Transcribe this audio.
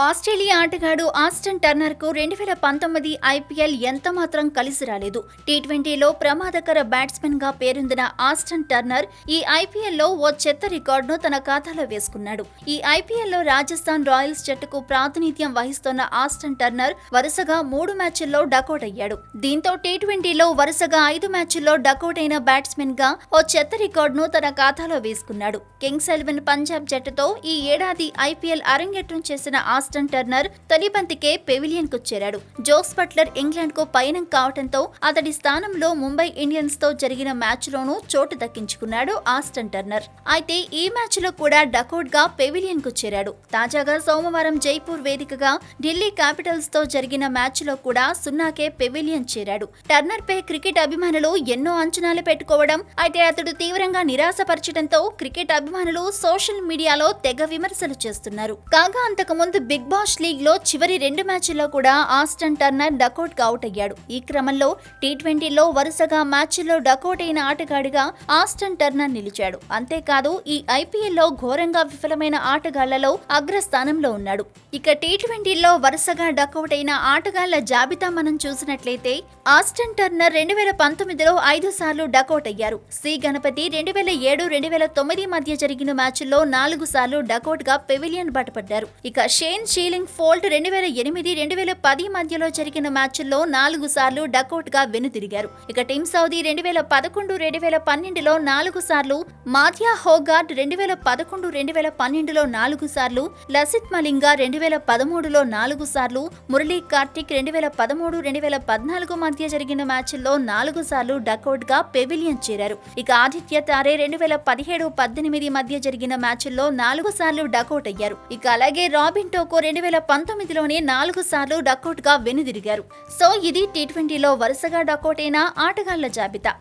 Australia ఆటగాడు Aston టర్నర్కు రెండు వేల పంతొమ్మిది ఐపీఎల్ ఎంత మాత్రం కలిసి రాలేదు. టీ ట్వంటీలో ప్రమాదకర బ్యాట్స్మెన్గా పేరొందిన ఆస్టన్ టర్నర్ ఈ ఐపీఎల్లో ఓ చెత్త రికార్డును తన ఖాతాలో వేసుకున్నాడు. ఈ ఐపీఎల్లో రాజస్థాన్ రాయల్స్ జట్టుకు ప్రాతినిధ్యం వహిస్తున్న ఆస్టన్ టర్నర్ వరుసగా మూడు మ్యాచ్ల్లో డకౌట్ అయ్యాడు. దీంతో టీ ట్వంటీలో వరుసగా ఐదు మ్యాచ్ల్లో డకౌట్ అయిన బ్యాట్స్మెన్గా ఓ చెత్త రికార్డును తన ఖాతాలో వేసుకున్నాడు. కింగ్స్ ఎలెవన్ పంజాబ్ జట్టుతో ఈ ఏడాది ఐపీఎల్ అరంగేట్రం చేసిన ఆస్టన్ టర్నర్ తొలి బంతికే పెవిలియన్కు చేరాడు. జోస్ బట్లర్ ఇంగ్లాండ్కు పయనం కావడంతో అతడి స్థానంలో ముంబై ఇండియన్స్తో జరిగిన మ్యాచ్ లోనూ చోటు దక్కించుకున్నాడు ఆస్టన్ టర్నర్. అయితే ఈ మ్యాచ్లో కూడా డకౌట్గా పెవిలియన్కు చేరాడు. తాజాగా సోమవారం జైపూర్ వేదికగా ఢిల్లీ క్యాపిటల్స్తో జరిగిన మ్యాచ్లో కూడా సున్నాకే పెవిలియన్ చేరాడు. టర్నర్ పై క్రికెట్ అభిమానులు ఎన్నో అంచనాలు పెట్టుకోవడం అయితే అతడు తీవ్రంగా నిరాశపరచడంతో క్రికెట్ అభిమానులు సోషల్ మీడియాలో తెగ విమర్శలు చేస్తున్నారు. కాగా అంతకుముందు బిగ్ బాష్ లీగ్లో చివరి రెండు మ్యాచ్ల్లో కూడా ఆస్టన్ టర్నర్ డకౌట్గా అవుట్ అయ్యాడు. ఈ క్రమంలో టీ ట్వంటీలో వరుసగా మ్యాచ్ల్లో డకౌట్ అయిన ఆటగాడిగా ఆస్టన్ టర్నర్ నిలిచాడు. అంతేకాదు ఈ ఐపీఎల్లో ఘోరంగా విఫలమైన ఆటగాళ్ళలో అగ్రస్థానంలో ఉన్నాడు. ఇక టీ ట్వంటీలో వరుసగా డకౌట్ అయిన ఆటగాళ్ళ జాబితా మనం చూసినట్లయితే ఆస్టన్ టర్నర్ రెండు వేల పంతొమ్మిదిలో ఐదు సార్లు డకౌట్ అయ్యారు. సి గణపతి రెండు వేల ఏడు రెండు వేల తొమ్మిది మధ్య జరిగిన మ్యాచ్ల్లో నాలుగు సార్లు డకౌట్గా పెవిలియన్ బటపడ్డారు. ఇక షేన్ షీలింగ్ ఫోల్ట్ రెండు వేల ఎనిమిది రెండు వేల పది మధ్యలో జరిగిన మ్యాచ్ల్లో నాలుగు సార్లు డకౌట్గా వెనుతిరిగారు ఇక టీమ్ సౌదీ రెండు వేల పదకొండు రెండు వేల పన్నెండులో నాలుగు సార్లు మాథియా హోగార్డ్ రెండు వేల పదకొండు రెండు వేల పన్నెండులో నాలుగు సార్లు లసిత్ మలింగా రెండు వేల పదమూడులో నాలుగు సార్లు మురళీ కార్తిక్ రెండు వేల పదమూడు రెండు వేల పద్నాలుగు మధ్య జరిగిన మ్యాచ్ల్లో నాలుగు సార్లు డకౌట్గా పెవిలియన్ చేరారు ఇక ఆదిత్య తారే రెండు వేల పదిహేడు పద్దెనిమిది మధ్య జరిగిన మ్యాచ్ల్లో నాలుగు సార్లు డకౌట్ అయ్యారు ఇక అలాగే రాబిన్ టోకో రెండు వేల పంతొమ్మిదిలోనే నాలుగు సార్లు డకౌట్గా వెనుదిరిగారు. సో ఇది టీ ట్వంటీలో వరుసగా డకౌట్ అయిన ఆటగాళ్ళ జాబితా.